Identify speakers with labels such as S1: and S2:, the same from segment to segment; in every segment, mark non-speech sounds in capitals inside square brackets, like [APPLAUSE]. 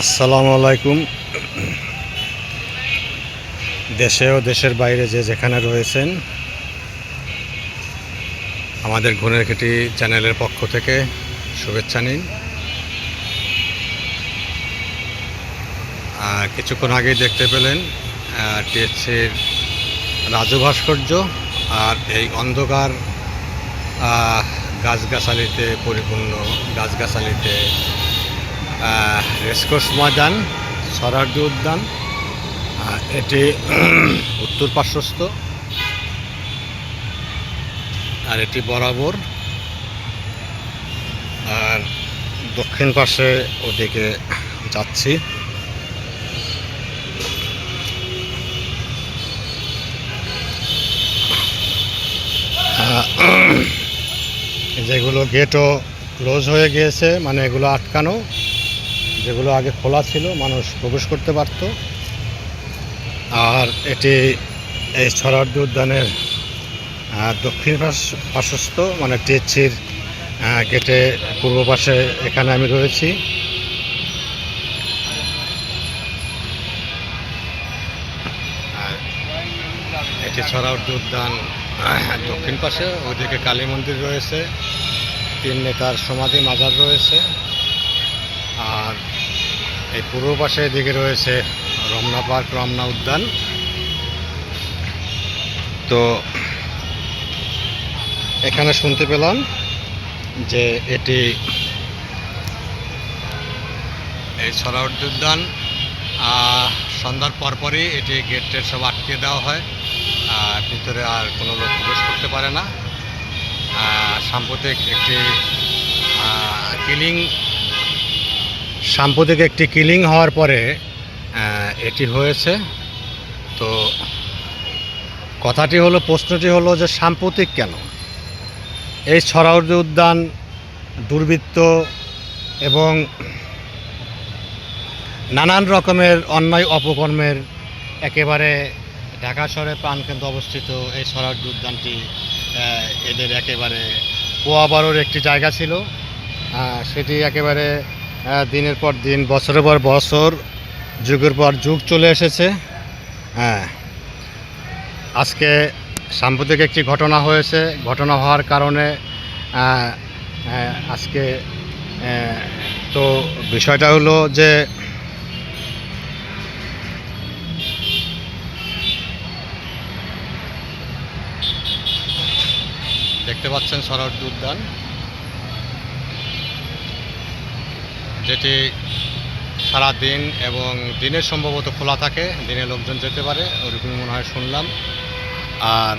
S1: আসসালামু আলাইকুম। দেশে ও দেশের বাইরে যে যেখানে রয়েছেন, আমাদের ঘুনের খেটি চ্যানেলের পক্ষ থেকে শুভেচ্ছা নিন। কিছুক্ষণ আগেই দেখতে পেলেন টিএসসির রাজু ভাস্কর্য আর এই অন্ধকার গাছগাছালিতে পরিপূর্ণ, গাছগাছালিতে রেসকোর্স ময়দান, সরার্দি উদ্যান এটি [CLEARS THROAT] উত্তর পার্শ্বস্থ, আর এটি বরাবর, আর দক্ষিণ পাশে ওদিকে যাচ্ছি। [CLEARS THROAT] যেগুলো গেটও ক্লোজ হয়ে গিয়েছে মানে এগুলো আটকানো। যেগুলো আগে খোলা ছিল, মানুষ প্রবেশ করতে পারত। আর এটি এই ছড়ার্দি উদ্যানের দক্ষিণ পাশ মানে টিএসসির গেটে পূর্ব পাশে এখানে আমি রয়েছি। এটি ছড়াউদ্দি উদ্যান দক্ষিণ পাশে, ওইদিকে কালী মন্দির রয়েছে। তিন নেতার সমাধি মাজার রয়েছে। আর এই পূর্ব পাশে এদিকে রয়েছে রমনা পার্ক, রমনা উদ্যান। তো এখানে শুনতে পেলাম যে এটি এই সরাউদ্দি উদ্যান। সন্ধ্যার পরপরই এটি গেট টেট সব আটকে দেওয়া হয়। আর ভিতরে আর কোনো লোক প্রবেশ করতে পারে না। সাম্প্রতিক একটি কিলিং সাম্প্রতিক একটি কিলিং হওয়ার পরে এটি হয়েছে। তো কথাটি হলো, প্রশ্নটি হলো যে সাম্প্রতিক কেন? এই ছড়াউদ্দি উদ্যান দুর্বৃত্ত এবং নানান রকমের অন্যায় অপকর্মের একেবারে ঢাকা শহরে প্রাণকেন্দ্র অবস্থিত এই ছড়াউদ্দি উদ্যানটি এদের একেবারে পোয়াবারোর একটি জায়গা ছিল। সেটি একেবারে দিনের পর দিন, বছরের পর বছর, যুগের পর যুগ চলে এসেছে। হ্যাঁ আজকে সাম্প্রতিক একটি ঘটনা হয়েছে। ঘটনা হওয়ার কারণে আজকে তো বিষয়টা হলো যে, দেখতে পাচ্ছেন সরার্দি উদ্যান। যেটি সারা দিন এবং দিনের সম্ভবত খোলা থাকে, দিনে লোকজন যেতে পারে, ওরকমই মনে হয় শুনলাম। আর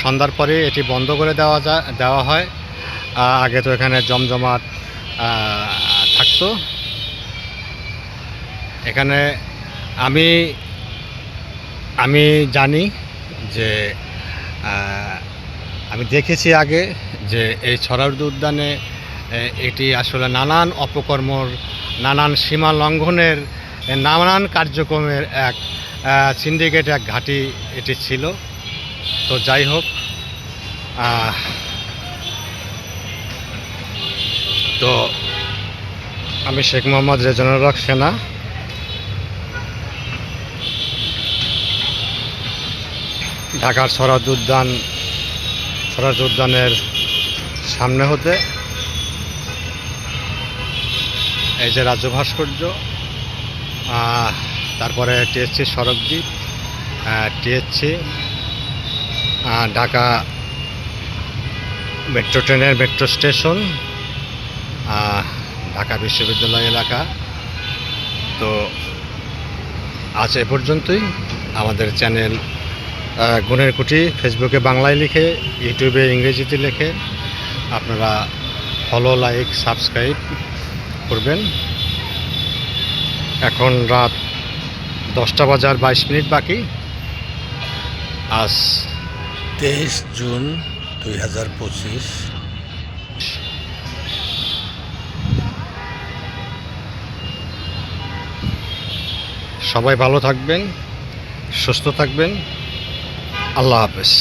S1: সন্ধ্যার পরে এটি বন্ধ করে দেওয়া যায় দেওয়া হয়। আগে তো এখানে জমজমাট থাকতো। এখানে আমি আমি জানি যে আমি দেখেছি আগে যে এই ছড়াউদ্দি উদ্যানে এটি আসলে নানান অপকর্মর, নানান সীমা লঙ্ঘনের নানান কার্যক্রমের এক সিন্ডিকেট এক ঘাঁটি এটি ছিল। তো যাই হোক তো আমি শেখ মোহাম্মদ রেজনুর হক সেনা। ঢাকার সরাদ উদ্যান, সরাজ উদ্যানের সামনে হতে এই যে রাজ্য ভাস্কর্য তারপরে টিএসসি সড়কদ্বীপ টিএসসি ঢাকা মেট্রো ট্রেনের মেট্রো স্টেশন ঢাকা বিশ্ববিদ্যালয় এলাকা। তো আজ এ পর্যন্তই। আমাদের চ্যানেল গুণের কুটি ফেসবুকে বাংলায় লিখে, ইউটিউবে ইংরেজিতে লিখে, আপনারা ফলো লাইক সাবস্ক্রাইব করবেন। এখন রাত দশটা বাজার বাইশ মিনিট বাকি। আজ
S2: তেইশ জুন দুই হাজার পঁচিশ।
S1: সবাই ভালো থাকবেন, সুস্থ থাকবেন। আল্লাহ হাফেজ।